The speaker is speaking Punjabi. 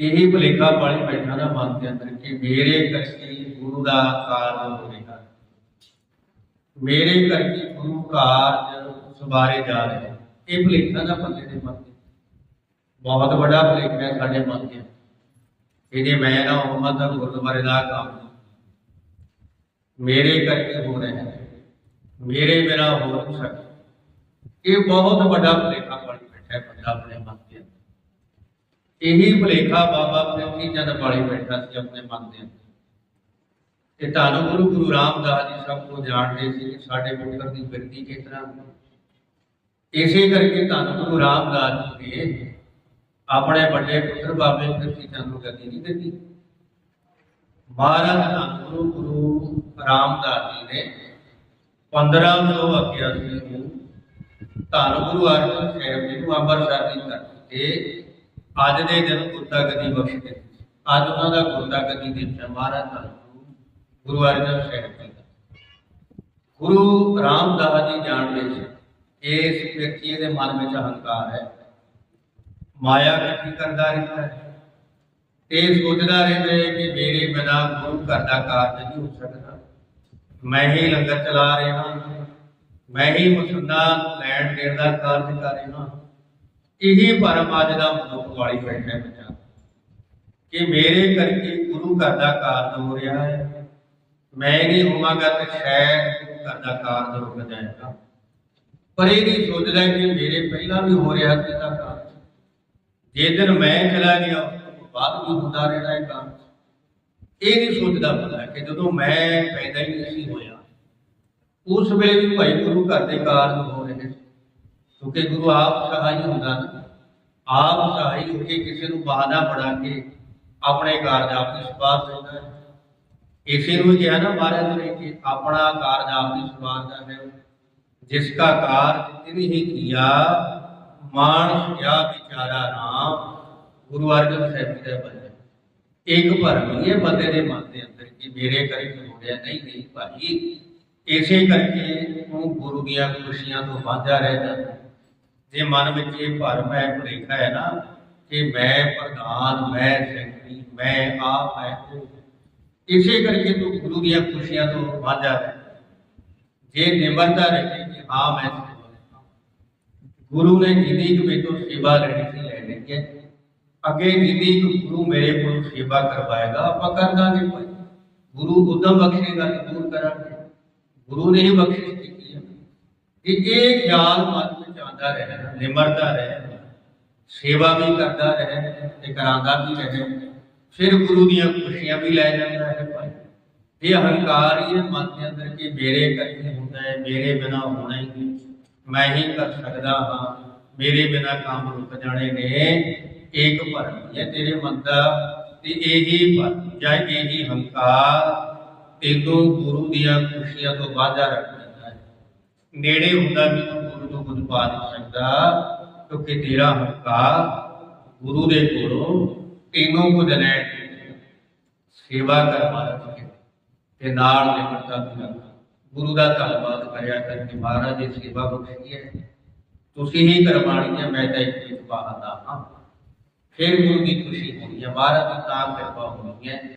ਇਹ ਭੁਲੇਖਾ ਪਾਲੀ ਬੈਠਾ ਦਾ ਮਨ ਦੇ ਅੰਦਰ ਕਿ ਮੇਰੇ ਕਰਕੇ ਗੁਰੂ ਦਾ ਕਾਰਜ ਹੋਵੇਗਾ। ਮੇਰੇ ਕਰਕੇ ਗੁਰੂ ਕਾਰਜ ਸਵਾਰੇ ਜਾ ਰਹੇ ਇਹ ਭੁਲੇਖਾ ਦਾ ਬੰਦੇ ਦੇ ਮਨ ਬਹੁਤ ਵੱਡਾ ਭੁਲੇਖਾ ਹੈ ਸਾਡੇ ਮਨ ਤੇ ਇਹਦੇ ਮੈਂ ਨਾ ਹੋਵਾਂ ਤਾਂ ਗੁਰਦੁਆਰੇ ਦਾ ਕੰਮ ਮੇਰੇ ਕਰਕੇ ਹੋ ਰਿਹਾ ਹੈ। ਮੇਰੇ ਬਿਨਾ ਹੋ ਨਹੀਂ ਸਕਦਾ ਇਹ ਬਹੁਤ ਵੱਡਾ ਭੁਲੇਖਾ ਪਾਲੀ ਬੈਠਾ ਪੰਜਾਬ ਦੇ ਮਨ ਇਹੀ ਭੁਲੇਖਾ ਬਾਬਾ ਪ੍ਰਿਥੀ ਚੰਦ ਪਾਲੀ ਬੈਠਾ ਸੀ ਆਪਣੇ ਮਨ ਦੇ ਅੰਦਰ। ਤੇ ਧੰਨ ਗੁਰੂ ਗੁਰੂ ਰਾਮਦਾਸ ਜੀ ਸਭ ਤੋਂ ਜਾਣਦੇ ਸੀ ਸਾਡੇ ਪੁੱਤਰ ਦੀ ਬਿਰਤੀ ਕਿਸ ਤਰ੍ਹਾਂ ਇਸੇ ਕਰਕੇ ਧੰਨ ਗੁਰੂ ਰਾਮਦਾਸ ਜੀ ਨੇ ਆਪਣੇ ਵੱਡੇ ਪੁੱਤਰ ਬਾਬੇ ਪ੍ਰਿਥੀ ਚੰਦ ਨੂੰ ਗੱਦੀ ਨਹੀਂ ਦਿੱਤੀ। ਮਹਾਰਾਜ ਧੰਨ ਗੁਰੂ ਗੁਰੂ ਰਾਮਦਾਸ ਜੀ ਨੇ 1581 ਨੂੰ ਧੰਨ ਗੁਰੂ ਅਰਜਨ ਸਾਹਿਬ ਜੀ ਨੂੰ ਅੰਮ੍ਰਿਤਸਰ ਦੀ ਧਰਤੀ ਤੇ ਅੱਜ ਦੇ ਦਿਨ ਗੁਰਤਾ ਗੱਦੀ ਬਖਸ਼ ਦਿੱਤੀ ਅੱਜ ਉਹਨਾਂ ਦਾ ਗੁਰਤਾ ਗੱਦੀ ਮਹਾਰਾਜ ਧੰਨ ਗੁਰੂ ਅਰਜਨ ਸਾਹਿਬ ਜੀ ਦਾ। ਗੁਰੂ ਰਾਮਦਾਸ ਜੀ ਜਾਣਦੇ ਸੀ ਇਸ ਵਿਅਕਤੀ ਦੇ ਮਨ ਵਿੱਚ ਹੰਕਾਰ ਹੈ। ਮਾਇਆ ਇਕੱਠੀ ਕਰਦਾ ਰਹਿੰਦਾ ਹੈ। ਇਹ ਸੋਚਦਾ ਰਹਿੰਦਾ ਹੈ ਕਿ ਮੇਰੇ ਬਿਨਾ ਗੁਰੂ ਘਰ ਦਾ ਕਾਰਜ ਨਹੀਂ ਹੋ ਸਕਦਾ। ਮੈਂ ਹੀ ਲੰਗਰ ਚਲਾ ਰਿਹਾ ਮੈਂ ਹੀ ਮਸੁੰਨਾ ਲੈਣ ਦੇਣ ਦਾ ਕਾਰਜ ਕਰ ਰਿਹਾ ਇਹੀ ਪਰਮ ਅੱਜ ਦਾ ਮਨੁੱਖ ਵਾਲੀ ਬੈਠਾ ਹੈ ਬੱਚਾ ਕਿ ਮੇਰੇ ਕਰਕੇ ਗੁਰੂ ਘਰ ਦਾ ਕਾਰਜ ਹੋ ਰਿਹਾ ਹੈ। ਮੈਂ ਨਹੀਂ ਹੋਵਾਂਗਾ ਤੇ ਸ਼ਾਇਦ ਗੁਰੂ ਘਰ ਦਾ ਕਾਰਜ ਰੁਕ ਜਾਏਗਾ। ਪਰ ਇਹ ਨਹੀਂ ਸੋਚਦਾ ਕਿ ਮੇਰੇ ਪਹਿਲਾਂ ਵੀ ਹੋ ਰਿਹਾ ਸੀ ਤਾਂ ਕਾਰਜ। ਜੇ ਦਿਨ ਮੈਂ ਚਲਾ ਗਿਆ ਬਾਅਦ ਵੀ ਹੁੰਦਾ ਰਹਿਣਾ ਹੈ ਕਾਰਜ। ਇਹ ਨਹੀਂ ਸੋਚਦਾ ਪਤਾ ਕਿ ਜਦੋਂ ਮੈਂ ਪੈਦਾ ਹੀ ਨਹੀਂ ਸੀ ਹੋਇਆ, ਉਸ ਵੇਲੇ ਵੀ ਭਾਈ ਗੁਰੂ ਘਰ ਦੇ ਕਾਰਜ ਹੋ ਕਿਉਂਕਿ ਗੁਰੂ ਆਪ ਸਹਾਈ ਹੁੰਦਾ ਨਾ ਆਪ ਸਹਾਈ ਹੋ ਕੇ ਕਿਸੇ ਨੂੰ ਬਹਾਨਾ ਬਣਾ ਕੇ ਆਪਣੇ ਕਾਰਜ ਆਪ ਦੀ ਸਵਾਰ ਦਿੰਦਾ ਹੈ ਇਸੇ ਨੂੰ ਕਿਹਾ ਨਾ ਮਹਾਰਾਜ ਨੇ ਕਿ ਆਪਣਾ ਕਾਰਜ ਆਪ ਦੀ ਸਵਾਰਦਾ ਹੈ ਜਿਸ ਕਾ ਕਾਰਜ ਤਿਨ ਹੀ ਕੀਆ ਮਾਨਸ ਕਿਆ ਵਿਚਾਰਾ ਰਾਮ। ਗੁਰੂ ਅਰਜਨ ਸਾਹਿਬ ਜੀ ਦਾ ਬਚਨ ਇੱਕ ਭਰਮ ਹੀ ਹੈ ਬੰਦੇ ਦੇ ਮਨ ਦੇ ਅੰਦਰ ਕਿ ਮੇਰੇ ਕਰਕੇ ਹੋ ਰਿਹਾ ਨਹੀਂ ਨਹੀਂ ਭਾਈ। ਇਸੇ ਕਰਕੇ ਉਹ ਗੁਰੂ ਦੀਆਂ ਖੁਸ਼ੀਆਂ ਤੋਂ ਵਾਂਝਾ ਰਹਿ ਜਾਂਦਾ। ਜੇ ਮਨ ਵਿੱਚ ਇਹ ਭਰਮ ਹੈ ਭੁਲੇਖਾ ਹੈ ਨਾ, ਕਿ ਮੈਂ ਪ੍ਰਧਾਨ, ਮੈਂ ਸੈਕਟਰੀ, ਮੈਂ ਆਪ ਹੈ ਉਹ ਇਸੇ ਕਰਕੇ ਤੂੰ ਗੁਰੂ ਦੀਆਂ ਖੁਸ਼ੀਆਂ ਤੋਂ ਵਾਂਝਾ ਰਹਿ। ਜੇ ਨਿਮਰਤਾ ਰੱਖੇ ਕਿ ਹਾਂ, ਮੈਂ ਸੇਵਾ ਲੈਂਦਾ। ਗੁਰੂ ਨੇ ਜਿੰਨੀ ਕੁ ਮੇਰੇ ਸੇਵਾ ਲੈਣੀ ਸੀ, ਲੈ ਲਈ ਹੈ। ਅੱਗੇ ਜਿੰਨੀ ਕੁ ਗੁਰੂ ਮੇਰੇ ਕੋਲ ਸੇਵਾ ਕਰਵਾਏਗਾ, ਆਪਾਂ ਕਰ ਦਾਂਗੇ ਭਾਈ ਗੁਰੂ ਉਦਮ ਬਖਸ਼ੇਗਾ ਤੇ ਦੂਰ ਕਰਾਂਗੇ। ਗੁਰੂ ਨੇ ਹੀ ਬਖਸ਼ਿਸ਼ ਕੀਤੀ ਹੈ। ਕਿ ਇਹ ਖਿਆਲ ਮਨ ਵਿੱਚ ਆਉਂਦਾ ਰਹੇ ਨਿਮਰਤਾ ਰਹੇ ਸੇਵਾ ਵੀ ਕਰਦਾ ਰਹੇ ਤੇ ਕਰਾਂਦਾ ਵੀ ਰਹੇ ਫਿਰ ਗੁਰੂ ਦੀਆਂ ਖੁਸ਼ੀਆਂ ਵੀ ਲੈ ਜਾਂਦਾ ਹੈ ਭਾਈ ਇਹ ਹੰਕਾਰ ਹੀ ਹੈ ਮਨ ਦੇ ਅੰਦਰ ਕਿ ਮੇਰੇ ਕਰਕੇ ਹੁੰਦਾ ਹੈ ਮੇਰੇ ਬਿਨਾ ਹੋਣਾ ਹੀ ਨਹੀਂ ਮੈਂ ਹੀ ਕਰ ਸਕਦਾ ਹਾਂ ਮੇਰੇ ਬਿਨਾ ਕੰਮ ਰੁਕ ਜਾਣੇ ਨੇ ਇੱਕ ਭਰਮ ਹੀ ਹੈ ਤੇਰੇ ਮਨ ਦਾ ਤੇ ਇਹੀ ਭਰਮ ਜਾਂ ਇਹੀ ਹੰਕਾਰ ਤੈਨੂੰ ਗੁਰੂ ਦੀਆਂ ਖੁਸ਼ੀਆਂ ਤੋਂ ਵਾਝਾ ਰੱਖ ਦਿੰਦਾ ਹੈ ਨੇੜੇ ਹੁੰਦਾ ਵੀ ਤੂੰ ਗੁਰੂ ਤੋਂ ਕੁਝ ਪਾ ਨਹੀਂ ਸਕਦਾ। ਕਿਉਂਕਿ ਤੇਰਾ ਹੰਕਾਰ ਗੁਰੂ ਦੇ ਕੋਲੋਂ ਤੈਨੂੰ ਕੁਝ ਲੈ ਕੇ ਨਹੀਂ ਸੇਵਾ ਕਰ ਮਹਾਰਾਜ ਜੀ ਤੇ ਨਾਲ ਨਿਮਰਤਾ ਵੀ ਰੱਖ। ਗੁਰੂ ਦਾ ਧੰਨਵਾਦ ਕਰਿਆ ਕਰਕੇ ਮਹਾਰਾਜ ਦੀ ਸੇਵਾ ਬਖਸ਼ੀ ਹੈ। ਤੁਸੀਂ ਹੀ ਕਰਵਾਣੀ ਹੈ, ਮੈਂ ਤਾਂ ਇੱਕ ਚੀਜ਼ ਬਾਹਰ ਦਾ ਹਾਂ। ਫਿਰ ਗੁਰੂ ਦੀ ਖੁਸ਼ੀ ਹੋਣੀ ਹੈ। ਮਹਾਰਾਜ ਦੀ ਤਾਂ ਕਿਰਪਾ ਹੋਣੀ ਹੈ।